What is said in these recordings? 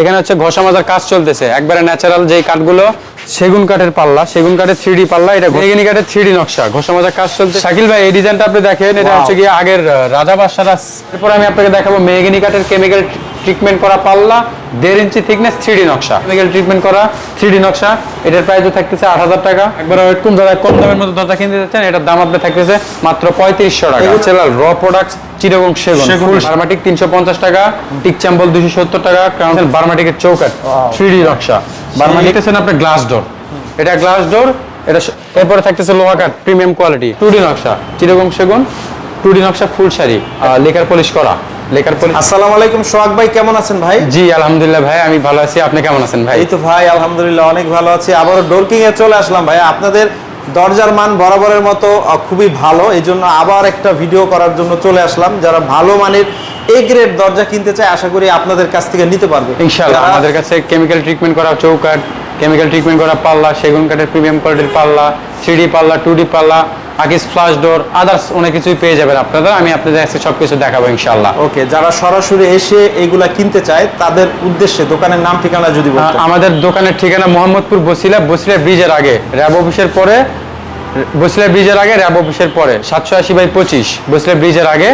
এখানে হচ্ছে ঘষা মাজার কাজ চলতেছে। একবারে ন্যাচারাল যে কাঠগুলো সেগুন কাঠের পাল্লা সেগুন কাঠের থ্রি পাল্লা এটা ঘেগিনি কাঠের থ্রি নকশা। ঘষা মাজার কাজ চলছে শাকিল ভাই এই ডিজাইনটা আপনি দেখেন এটা হচ্ছে গিয়ে আগের রাজা বাদশারা এরপর আমি আপনাকে দেখাবো মেহগিনি কাঠের কেমিক্যাল ট্রিটমেন্ট করা পাল্লা দেড় ইঞ্চি থিকনেস থ্রি নকশা। কেমিক্যাল ট্রিটমেন্ট করা থ্রি নকশা। এটার প্রাইস থাকতেছে আট হাজার টাকা। একবার কম দাদা কম দামের মধ্যে দরজা কিনতে যাচ্ছেন এটার দাম আপনি থাকতেছে মাত্র পঁয়ত্রিশশো টাকা। র প্রোডাক্টস চিরগং সেগুন। সেগুন। বার্মাটিক তিনশো পঞ্চাশ টাকা টিক চাম্বল দুশো সত্তর টাকা ক্রাউন বার্মাটিকের চৌকাট থ্রি নকশা। বার্মাটিক আপনার গ্লাস ডোর এটা গ্লাস ডোর এটা এরপরে থাকতেছে লোহা কাঠ প্রিমিয়াম কোয়ালিটি নকশা চিরগং সেগুন নকশা ফুল শাড়ি লেকার পলিশ করা। লেকার পলিশ আসসালামু আলাইকুম সোহাগ ভাই কেমন আছেন ভাই? জি আলহামদুলিল্লাহ ভাই আমি ভালো আছি। আপনি কেমন আছেন ভাই? এই তো ভাই আলহামদুলিল্লাহ অনেক ভালো আছি। আবারও ডোরকিং এ চলে আসলাম ভাই। আপনাদের দরজার মান বরাবরের মতো খুবই ভালো। এই জন্য আবার একটা ভিডিও করার জন্য চলে আসলাম। যারা ভালো মানের এ গ্রেড দরজা কিনতে চায় আশা করি আপনাদের কাছ থেকে নিতে পারবে। ইনশাআল্লাহ আমাদের কাছে কেমিক্যাল ট্রিটমেন্ট করা চৌকাট কেমিক্যাল ট্রিটমেন্ট করা পাল্লা সেগুন কাঠের প্রিমিয়াম কোয়ালিটির পাল্লা থ্রি পাল্লা টু ডি পাল্লা আকিস ফ্লাশ ডোর আদার্স অনেক কিছুই পেয়ে যাবেন আপনারা। আমি আপনাদের আজকে সব কিছু দেখাবো ইনশাআল্লাহ। ওকে যারা সরাসরি এসে এইগুলা কিনতে চায় তাদের উদ্দেশ্যে দোকানের নাম ঠিকানা যদি আমাদের দোকানের ঠিকানা মোহাম্মদপুর বসিলা বসিলা ব্রিজের আগে। র্যাব অফিসের পরে বসিলা ব্রিজের আগে র্যাব অফিসের পরে। সাতশো আশি বাই পঁচিশ বসিলা ব্রিজের আগে।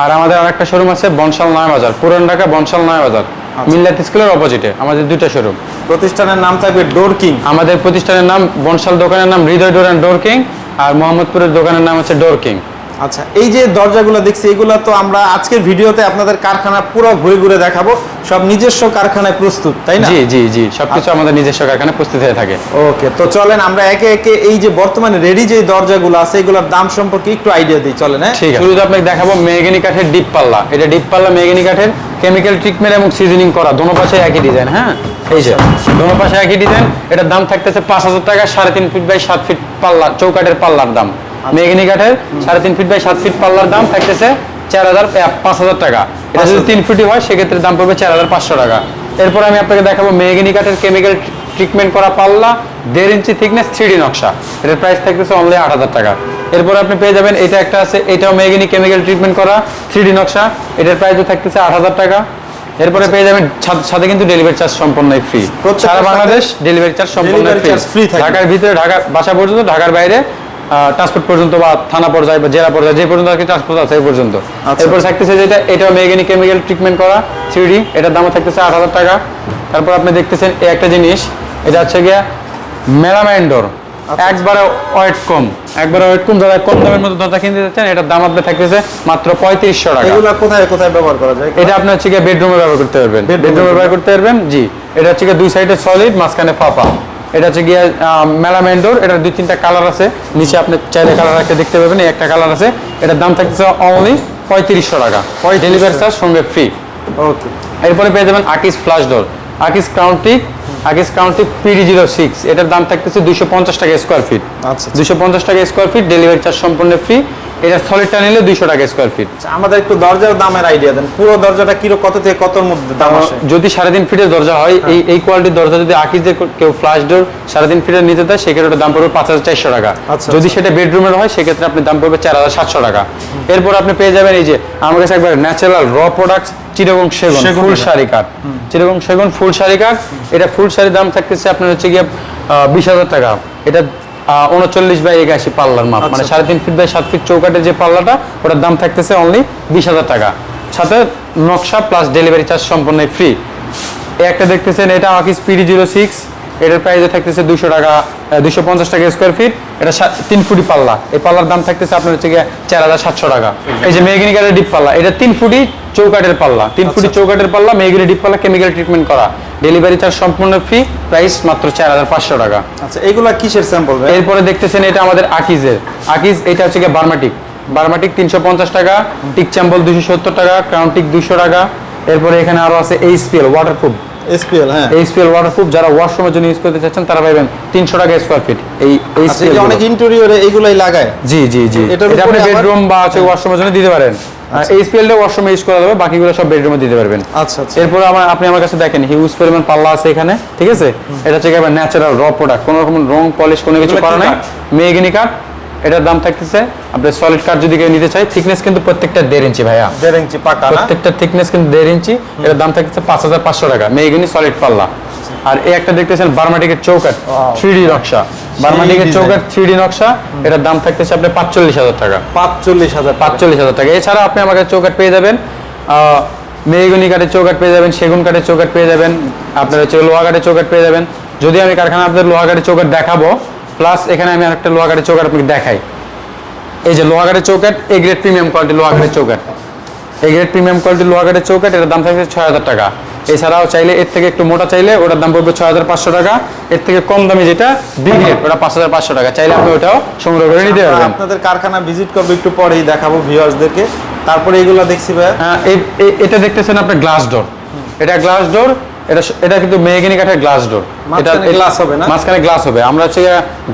আর আমাদের আরেকটা শোরুম আছে বনশাল নয় বাজার পুরান ঢাকা বনশাল নয় বাজার। মিল্লাত স্কুলের অপোজিটে আমাদের দুইটা শোরুম প্রতিষ্ঠানের নাম থাকবে ডোর কিং আমাদের প্রতিষ্ঠানের নাম বনশাল দোকানের নাম Hridoy door and door king আর মোহাম্মদপুরের দোকানের নাম হচ্ছে ডোর কিং আচ্ছা এই যে দরজাগুলো দেখছি এগুলো তো আমরা আজকের ভিডিওতে আপনাদের কারখানা পুরো ঘুরে ঘুরে দেখাবো। সব নিজস্ব কারখানায় প্রস্তুত তাই না? জি জি জি সবকিছু আমাদের নিজস্ব কারখানায় প্রস্তুত হয়ে থাকে। ওকে তো চলেন আমরা একে একে এই যে বর্তমানে রেডি যে দরজাগুলো আছে এগুলোর দাম সম্পর্কে একটু আইডিয়া দিই। চলেন হ্যাঁ? ঠিক আছে। শুরুতে আপনাকে দেখাবো মেগনি কাঠের ডিপ পাল্লা। এটা ডিপ পাল্লা মেগনি কাঠের কেমিক্যাল ট্রিটমেন্ট এবং সিজনিং করা দোনো পাশে একই ডিজাইন হ্যাঁ? এই যে দোনো পাশে একই ডিজাইন এটার দাম থাকতেছে পাঁচ হাজার টাকা সাড়ে তিন ফিট বাই সাত ফিট পাল্লা চৌকাঠের পাল্লার দাম। মেগনি কাঠের সাড়ে তিন ফিট বাই সাত ফিট পাল্লার দাম থাকতেছে চার হাজার পাঁচ হাজার টাকা। এটা যদি তিন ফিটই হয় সেক্ষেত্রে দাম পড়বে চার হাজার পাঁচশো টাকা। এরপর আমি আপনাকে দেখাবো মেগনি কাঠের কেমিক্যাল ট্রিটমেন্ট করা পাল্লা দেড় ইঞ্চি থিকনেস থ্রি নকশা। এটার প্রাইস থাকতেছে অনলি আট হাজার টাকা। এরপর আপনি পেয়ে যাবেন এটা একটা আছে এটাও মেগনি কেমিক্যাল ট্রিটমেন্ট করা থ্রি নকশা এটার প্রাইসও থাকতেছে আট হাজার টাকা। এরপরে পেয়ে যাবেন সাথে- কিন্তু ডেলিভারি চার্জ সম্পূর্ণ ফ্রি সারা বাংলাদেশ ডেলিভারি চার্জ সম্পূর্ণ ফ্রি। ঢাকার ভিতরে ঢাকা বাসা পর্যন্ত ঢাকার বাইরে ট্রান্সপোর্ট পর্যন্ত বা থানা পর্যায়ে বা জেলা পর্যায়ে যে পর্যন্ত আর কি ট্রান্সপোর্ট আছে পর্যন্ত। আচ্ছা। এরপর থাকতেছে যেটা এটাও মেগানি কেমিক্যাল ট্রিটমেন্ট করা থ্রি এটার দামও থাকতেছে আট হাজার টাকা। তারপর আপনি দেখতেছেন এই একটা জিনিস এটা হচ্ছে গিয়া মেলামাইন্ডোর। আচ্ছা। একবারে ওয়েট কম একবারে ওয়েট কম দাদা কম দামের মধ্যে দরজা কিনতে যাচ্ছেন এটার দাম আপনার থাকতেছে মাত্র পঁয়ত্রিশশো টাকা। এগুলো কোথায় কোথায় ব্যবহার করা যায়? এটা আপনি হচ্ছে গিয়ে বেডরুমে ব্যবহার করতে পারবেন। বেডরুমে ব্যবহার করতে পারবেন জি। এটা হচ্ছে গিয়ে দুই সাইডে সলিড মাঝখানে ফাঁপা। এটা হচ্ছে গিয়ে মেলামেন্ডোর এটার দুই তিনটা কালার আছে। নিচে আপনি চাইলে কালার একটা দেখতে পাবেন এই একটা কালার আছে। এটার দাম থাকতেছে অনলি পঁয়ত্রিশশো টাকা। 3500 ডেলিভারি চার্জ সঙ্গে ফ্রি ওকে এরপরে পেয়ে যাবেন Akij flush door Akij county Akij county PD zero six এটার দাম থাকতেছে দুশো পঞ্চাশ টাকা স্কোয়ার ফিট আচ্ছা দুশো পঞ্চাশ টাকা স্কোয়ার ফিট ডেলিভারি চার্জ সম্পূর্ণ ফ্রি এটা সলিডটা নিলে দুইশো টাকা স্কোয়ার ফিট আচ্ছা, আমাদের একটু দরজার দামের আইডিয়া দেন। পুরো দরজাটা কিরো কত থেকে কতর মধ্যে দাম আসে? যদি সাড়ে তিন ফিটের দরজা হয় এই এই কোয়ালিটির দরজা যদি আকিজের কেউ ফ্লাশ ডোর সাড়ে তিন ফিটের নিতে দেয় সেক্ষেত্রে ওটার দাম পড়বে পাঁচ হাজার চারশো টাকা। আচ্ছা, যদি সেটা বেডরুমের হয় সেক্ষেত্রে আপনি দাম পড়বে চার হাজার সাতশো টাকা। এরপর আপনি পেয়ে যাবেন এই যে আমার কাছে একবার ন্যাচারাল র প্রোডাক্টস চিরগং সেগুন ফুল শাড়ি কাঠ। চিরগং সেগুন ফুল শাড়ি কাঠ। এটা ফুল শাড়ির দাম থাকতেছে আপনার হচ্ছে গিয়ে বিশ হাজার টাকা। এটা উনচল্লিশ বাই একাশি পাল্লার মাপ। মানে আচ্ছা। সাড়ে তিন ফিট বাই সাত ফিট চৌকাটের যে পাল্লাটা ওটার দাম থাকতেছে অনলি বিশ হাজার টাকা। সাথে নকশা প্লাস ডেলিভারি চার্জ সম্পূর্ণ ফ্রি একটা দেখতেছেন এটা আকিস পিডি জিরো সিক্স এটার প্রাইসে থাকতেছে দুশো টাকা দুশো পঞ্চাশ টাকা স্কোয়ার ফিট এটা তিন ফুটি পাল্লা। এই পাল্লার দাম থাকতেছে আপনার হচ্ছে গিয়ে চার হাজার সাতশো টাকা। এই যে মেগনি কাঠের ডিপ পাল্লা এটা তিন ফুটি চৌকাটের পাল্লা। তিন ফুটি চৌকাটের পাল্লা মেগনি ডিপ পাল্লা কেমিক্যাল ট্রিটমেন্ট করা। ডেলিভারি চার্জ সম্পূর্ণ ফ্রি প্রাইস মাত্র চার হাজার পাঁচশো টাকা। আচ্ছা এগুলা কিসের স্যাম্পল এরপরে দেখতেছেন এটা আমাদের আকিজের। আকিজ এটা হচ্ছে গিয়ে বার্মাটিক বার্মাটিক তিনশো পঞ্চাশ টাকা টিক চ্যাম্বল দুশো সত্তর টাকা ক্রাউন্টিক দুশো টাকা। এরপরে এখানে আরও আছে এইচপিএল ওয়াটারপ্রুফ এসপিএল হ্যাঁ। এইচপিএল ওয়াটারপ্রুফ যারা ওয়াশরুমের জন্য ইউজ করতে চাচ্ছেন তারা পাবেন তিনশো টাকা স্কোয়ার ফিট এই আচ্ছা যে অনেক ইন্টেরিয়রে এগুলাই লাগায়? জি জি জি। এটা আপনি বেডরুম বা হচ্ছে ওয়াশরুমের জন্য দিতে পারেন। এইচপিএলটা ওয়াশরুমে ইউজ করা যাবে বাকিগুলো সব বেডরুমে দিতে পারবেন। আচ্ছা আচ্ছা। এরপরে আমার আপনি আমার কাছে দেখেন হিউজ পরিমাণ পাল্লা আছে এখানে ঠিক আছে? এটা হচ্ছে ন্যাচারাল র প্রোডাক্ট কোনো রকম রং পলিশ কোনো কিছু করা নাই? কাঠ এটার দাম থাকতেছে আপনার সলিড কাঠ যদি কেউ নিতে চাই থিকনেস কিন্তু প্রত্যেকটা দেড় ইঞ্চি ভাইয়া। দেড় ইঞ্চি পাকা প্রত্যেকটা থিকনেস কিন্তু দেড় ইঞ্চি এটার দাম থাকতেছে পাঁচ হাজার পাঁচশো টাকা। মেয়েগুনি সলিড পাল্লা। আর এই একটা দেখতেছেন বার্মাটিকের চৌকাট. থ্রি ডি নকশা। বার্মাটিকের চৌকাট থ্রি ডি নকশা এটার দাম থাকতেছে আপনার পাঁচচল্লিশ হাজার টাকা। পাঁচচল্লিশ হাজার পাঁচ পাঁচচল্লিশ হাজার টাকা। এছাড়া আপনি আমার কাছে চৌকাট পেয়ে যাবেন আহ, মেহগনি কাঠের চৌকাট পেয়ে যাবেন সেগুন কাঠের চৌকাট পেয়ে যাবেন আপনার হচ্ছে লোহা কাঠের চৌকাট পেয়ে যাবেন। যদি আমি কারখানা আপনাদের লোহা কাঠের চৌকাট দেখাবো প্লাস এখানে আমি আরেকটা লোহা কাঠের চৌকাট আপনাকে দেখাই। এই যে লোহা কাঠের চৌকাট এ গ্রেড প্রিমিয়াম কোয়ালিটি লোহা কাঠের চৌকাট এ গ্রেড প্রিমিয়াম কোয়ালিটি লোহা কাঠের চৌকাট এটার দাম থাকবে ছয় হাজার টাকা। এছাড়াও চাইলে এর থেকে একটু মোটা চাইলে ওটার দাম পড়বে ছয় হাজার পাঁচশো টাকা। এর থেকে কম দামি যেটা বি গ্রেড ওটা পাঁচ হাজার পাঁচশো টাকা। চাইলে আপনি ওটাও সংগ্রহ করে নিতে পারবেন। আপনাদের কারখানা ভিজিট করব একটু পরেই দেখাবো ভিউয়ার্সদেরকে তারপরে এগুলো দেখছি ভাইয়া। হ্যাঁ, এটা দেখতেছেন আপনার গ্লাস ডোর এটা গ্লাস ডোর এটা এটা কিন্তু মেহগিনি কাঠের গ্লাস ডোর মাঝখানে glass হবে না? মাঝখানে গ্লাস হবে। আমরা হচ্ছে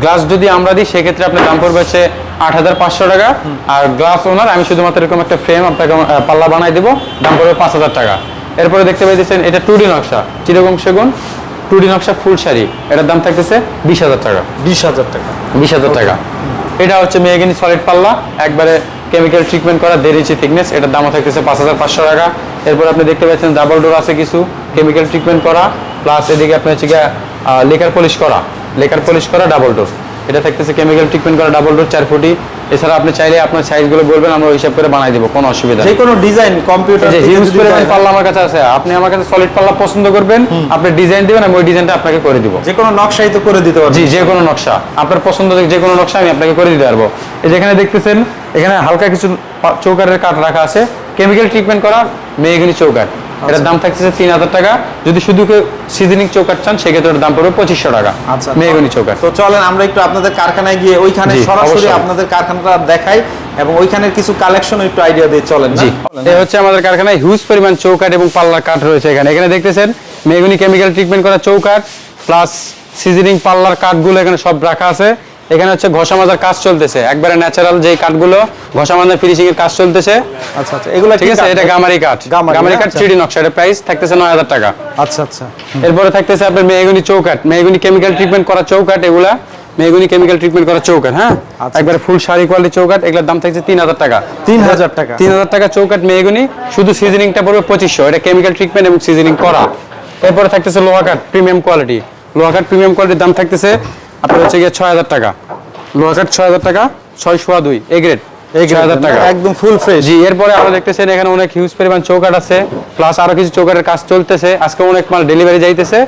গ্লাস যদি আমরা দিই সেক্ষেত্রে আপনার দাম পড়বে হচ্ছে আট হাজার পাঁচশো টাকা। আর গ্লাস ওনার আমি শুধুমাত্র এরকম একটা ফ্রেম আপনাকে পাল্লা বানাই দেবো দাম পড়বে পাঁচ হাজার টাকা। এরপরে দেখতে পাইতেছেন এটা টু ডি নকশা চিরকম সেগুন টু ডি নকশা ফুল শাড়ি। এটার দাম থাকতেছে বিশ হাজার টাকা। বিশ হাজার টাকা। বিশ হাজার টাকা। এটা হচ্ছে মেয়েগিনি সলিড পাল্লা। একবারে কেমিক্যাল ট্রিটমেন্ট করা দেড় ইঞ্চি থিকনেস এটার দামও থাকতেছে পাঁচ হাজার পাঁচশো টাকা। এরপর আপনি দেখতে পাচ্ছেন ডাবল ডোর আছে কিছু কেমিক্যাল ট্রিটমেন্ট করা প্লাস এদিকে আপনি হচ্ছে গিয়ে লেকার পলিশ করা লেকার পলিশ করা ডাবল ডোর এটা থাকতেছে কেমিক্যাল ট্রিটমেন্ট করা ডাবল ডোর চার ফুটি। এছাড়া আপনি চাইলে আপনার সাইজগুলো বলবেন আমরা ওই হিসাব করে বানাই দেবো কোনো অসুবিধা যে কোনো ডিজাইন কম্পিউটার যে হিউজ পরিমাণ পাল্লা আমার কাছে আছে আপনি আমার কাছে সলিড পাল্লা পছন্দ করবেন আপনি ডিজাইন দিবেন আমি ওই ডিজাইনটা আপনাকে করে দিব। যে কোনো নকশাই তো করে দিতে পারবেন। জি যে কোনো নকশা। আপনার পছন্দ যে কোনো নকশা আমি আপনাকে করে দিতে পারব। এই যেখানে দেখতেছেন এখানে হালকা কিছু চৌকারের কাঠ রাখা আছে। কেমিক্যাল ট্রিটমেন্ট করা মেয়েগুলি চৌকাট এটার দাম থাকতেছে তিন হাজার টাকা। যদি শুধু কেউ সিজনিং চৌকাট চান সেক্ষেত্রে দাম পড়বে পঁচিশশো টাকা। আচ্ছা। মেয়েগুলি চৌকাট তো চলেন আমরা একটু আপনাদের কারখানায় গিয়ে ওইখানে সরাসরি আপনাদের কারখানাটা দেখাই এবং ওইখানের কিছু কালেকশন একটু আইডিয়া দিয়ে চলেন জি। এই হচ্ছে আমাদের কারখানায় হিউজ পরিমাণ চৌকাট এবং পাল্লার কাঠ রয়েছে এখানে। এখানে দেখতেছেন মেগুনি কেমিক্যাল ট্রিটমেন্ট করা চৌকাট প্লাস সিজনিং পাল্লার কাঠগুলো এখানে সব রাখা আছে। এখানে হচ্ছে ঘষা মাজার কাজ চলতেছে। একবারে ন্যাচারাল যে কাঠগুলো ঘষা মাজার ফিনিশিং এর কাজ চলতেছে। আচ্ছা আচ্ছা। এগুলো ঠিক আছে? এটা গামারি কাঠ। গামারি, গামারি কাঠ আচ্ছা। থ্রি নকশা। এটা প্রাইস থাকতেছে নয় হাজার টাকা। আচ্ছা আচ্ছা। এরপরে থাকতেছে আপনার মেহগুনি চৌকাট মেহগুনি কেমিক্যাল ট্রিটমেন্ট করা চৌকাট এগুলা। মেহগুনি কেমিক্যাল ট্রিটমেন্ট করা চৌকাট হ্যাঁ? আচ্ছা। একবারে ফুল শাড়ি কোয়ালিটি চৌকাট এগুলোর দাম থাকছে তিন হাজার টাকা। তিন হাজার টাকা। তিন হাজার টাকা চৌকাট মেহগুনি। শুধু সিজনিংটা পড়বে পঁচিশশো। এটা কেমিক্যাল ট্রিটমেন্ট এবং সিজনিং করা। এরপরে থাকতেছে লোহা কাঠ প্রিমিয়াম কোয়ালিটি লোহা কাঠ প্রিমিয়াম কোয়ালিটির দাম থাকতেছে আপনার হচ্ছে গিয়ে ছয় হাজার টাকা। লোহা কাঠ ছয় হাজার টাকা ছয় সোয়া দুই এ গ্রেড এই ছয় হাজার টাকা। একদম ফুল ফ্রেশ জি এরপরে আমরা দেখতেছেন এখানে অনেক হিউজ পরিমাণ চৌকাট আছে প্লাস আরও কিছু চৌকাটের কাজ চলতেছে। আজকে অনেক মাল ডেলিভারি যাইতেছে।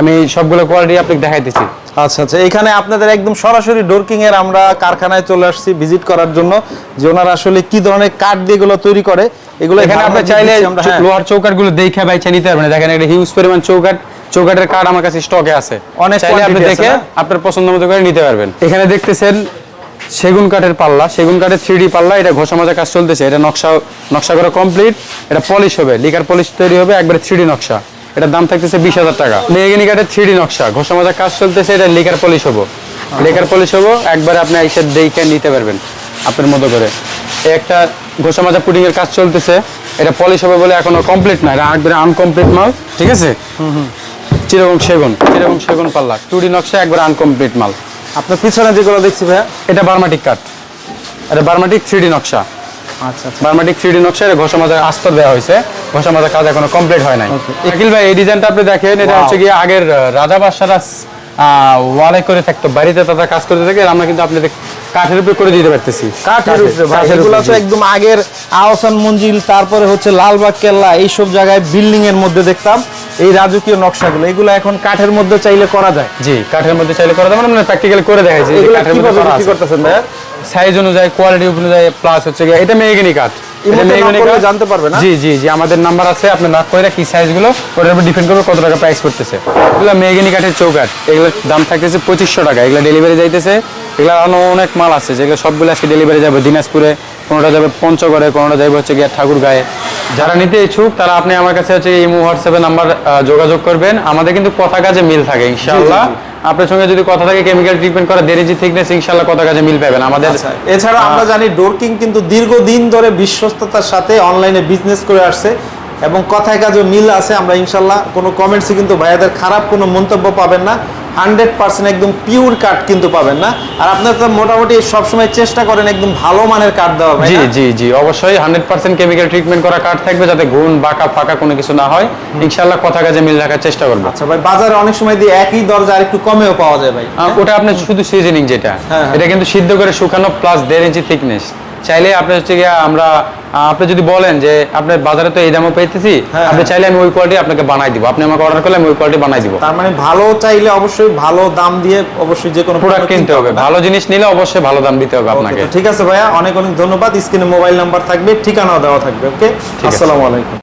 আমি সবগুলো কোয়ালিটি আপনাকে দেখাইতেছি। আচ্ছা আচ্ছা এখানে আপনাদের একদম সরাসরি ডোরকিং এর আমরা কারখানায় চলে আসছি ভিজিট করার জন্য। যে ওনারা আসলে কি ধরনের কাঠ দিয়ে এগুলো তৈরি করে এগুলো এখানে আপনি চাইলে হ্যাঁ। লোহার চৌকাটগুলো দেখে বাইছে নিতে পারবেন। দেখেন একটা হিউজ পরিমাণ চৌকাট চৌকাটের কাঠ আমার কাছে স্টকে আছে। অনেক চাইলে আপনি দেখে আপনার পছন্দ মতো করে নিতে পারবেন। এখানে দেখতেছেন সেগুন কাঠের পাল্লা। সেগুন কাঠের থ্রি পাল্লা এটা ঘষা মাজা কাজ চলতেছে। এটা নকশা নকশা করা কমপ্লিট এটা পলিশ হবে। লিকার পলিশ তৈরি হবে একবারে থ্রি নকশা। এটার দাম থাকতেছে বিশ হাজার টাকা। মেয়েগিনি কাঠের থ্রি নকশা। ঘষা মাজা কাজ চলতেছে এটা লিকার পলিশ হব। লিকার পলিশ হব একবারে আপনি এসে দেখে নিতে পারবেন আপনার মতো করে। একটা ঘষা মাজা পুডিং এর কাজ চলতেছে। এটা পলিশ হবে বলে এখনও কমপ্লিট না। এটা একবারে আনকমপ্লিট মাল ঠিক আছে? চিরকম সেগুন চিরকম সেগুন পাল্লা টুডি নকশা একবার আনকমপ্লিট মাল। আপনার পিছনে যেগুলো দেখছি ভাইয়া? এটা বার্মাটিক কাঠ। এটা বার্মাটিক থ্রি নকশা। আচ্ছা আচ্ছা। বার্মাটিক থ্রি নকশা এটা ঘষা মাজা আস্তর দেওয়া হয়েছে। ঘষা মাজা কাজ এখনও কমপ্লিট হয় নাই। আকিল ভাই এই ডিজাইনটা আপনি দেখেন এটা হচ্ছে গিয়ে আগের রাজা বাদশারা ওয়ালে করে থাকতো বাড়িতে তারা কাজ করতে থাকে আমরা কিন্তু আপনাদের কাঠের উপরে করে দিতে পারতেছি। কাঠের উপরে এগুলো তো একদম আগের আহসান মঞ্জিল তারপরে হচ্ছে লালবাগ কেল্লা এইসব জায়গায় বিল্ডিং এর মধ্যে দেখতাম। এই রাজকীয় নকশাগুলো এগুলো এখন কাঠের মধ্যে চাইলে করা যায়। জি কাঠের মধ্যে চাইলে করা যায় মানে প্র্যাকটিক্যালি করে দেখাইছি এগুলো কাঠের মধ্যে কীভাবে বিক্রি করতেছেন ভাইয়া? সাইজ অনুযায়ী কোয়ালিটি অনুযায়ী প্লাস হচ্ছে এটা মেহগিনি কাঠ। এই এটা মধ্যে মেহগিনি knock করলে জানতে পারবে না? জি জি জি আমাদের নাম্বার আছে আপনি নক করে কি সাইজ ওটার উপর ডিপেন্ড করবে কত টাকা প্রাইস করতেছে এগুলো মেহগিনি কাঠের চৌকাঠ এগুলোর দাম থাকতেছে পঁচিশশো টাকা এগুলো ডেলিভারি যাইতেছে। এগুলো আরও অনেক মাল আছে যেগুলো সবগুলো আজকে ডেলিভারি যাবে দিনাজপুরে কোনোটা যাবে পঞ্চগড়ে কোনোটা যাবে হচ্ছে গিয়ে ঠাকুর গায়ে যারা নিতে ইচ্ছুক তারা আপনি আমার কাছে হচ্ছে ইমো হোয়াটসঅ্যাপে নাম্বার যোগাযোগ করবেন। আমাদের কিন্তু কথা কাজে মিল থাকে ইনশাআল্লাহ। আপনার সঙ্গে যদি কথা থাকে কেমিক্যাল ট্রিটমেন্ট করা দেরিজি থিকনেস ইনশাআল্লাহ কথা কাছে মিল পাবেন আমাদের। আচ্ছা, এছাড়া আমরা জানি ডোরকিং কিন্তু দীর্ঘদিন ধরে বিশ্বস্ততার সাথে অনলাইনে বিজনেস করে আসছে এবং কথায় কাজে মিল আছে। আমরা ইনশাল্লাহ কোনো কমেন্টসে কিন্তু ভাইয়াদের খারাপ কোনো মন্তব্য পাবেন না। হান্ড্রেড পার্সেন্ট একদম পিওর কাঠ কিন্তু পাবেন না। আর আপনার তো মোটামুটি সবসময় চেষ্টা করেন একদম ভালো মানের কাঠ দেওয়া ভাই জি জি জি অবশ্যই হান্ড্রেড পার্সেন্ট কেমিক্যাল ট্রিটমেন্ট করা কাঠ থাকবে যাতে ঘুণ বাঁকা ফাঁকা কোনো কিছু না হয়। ইনশাল্লাহ কথা কাজে মিল রাখার চেষ্টা করব। আচ্ছা ভাই বাজারে অনেক সময় দিয়ে একই দরজা আর একটু কমেও পাওয়া যায় ভাই ওটা আপনার শুধু সিজনিং যেটা। হ্যাঁ, হ্যাঁ। এটা কিন্তু সিদ্ধ করে শুকানো প্লাস দেড় ইঞ্চি থিকনেস চাইলে আপনার হচ্ছে গিয়ে আমরা আপনি যদি বলেন যে আপনার বাজারে তো এই দামও পেতেছি হ্যাঁ, আপনি হ্যাঁ। চাইলে আমি ওই কোয়ালিটি আপনাকে বানাই দিব। আপনি আমাকে অর্ডার করলে আমি ওই কোয়ালিটি বানাই দিব। তার মানে ভালো চাইলে অবশ্যই ভালো দাম দিয়ে অবশ্যই যে কোনো প্রোডাক্ট কিনতে হবে। ভালো জিনিস নিলে অবশ্যই ভালো দাম দিতে হবে আপনাকে। ঠিক আছে ভাইয়া অনেক অনেক ধন্যবাদ। স্ক্রিনে মোবাইল নাম্বার থাকবে ঠিকানাও দেওয়া থাকবে ওকে আসসালামু আলাইকুম।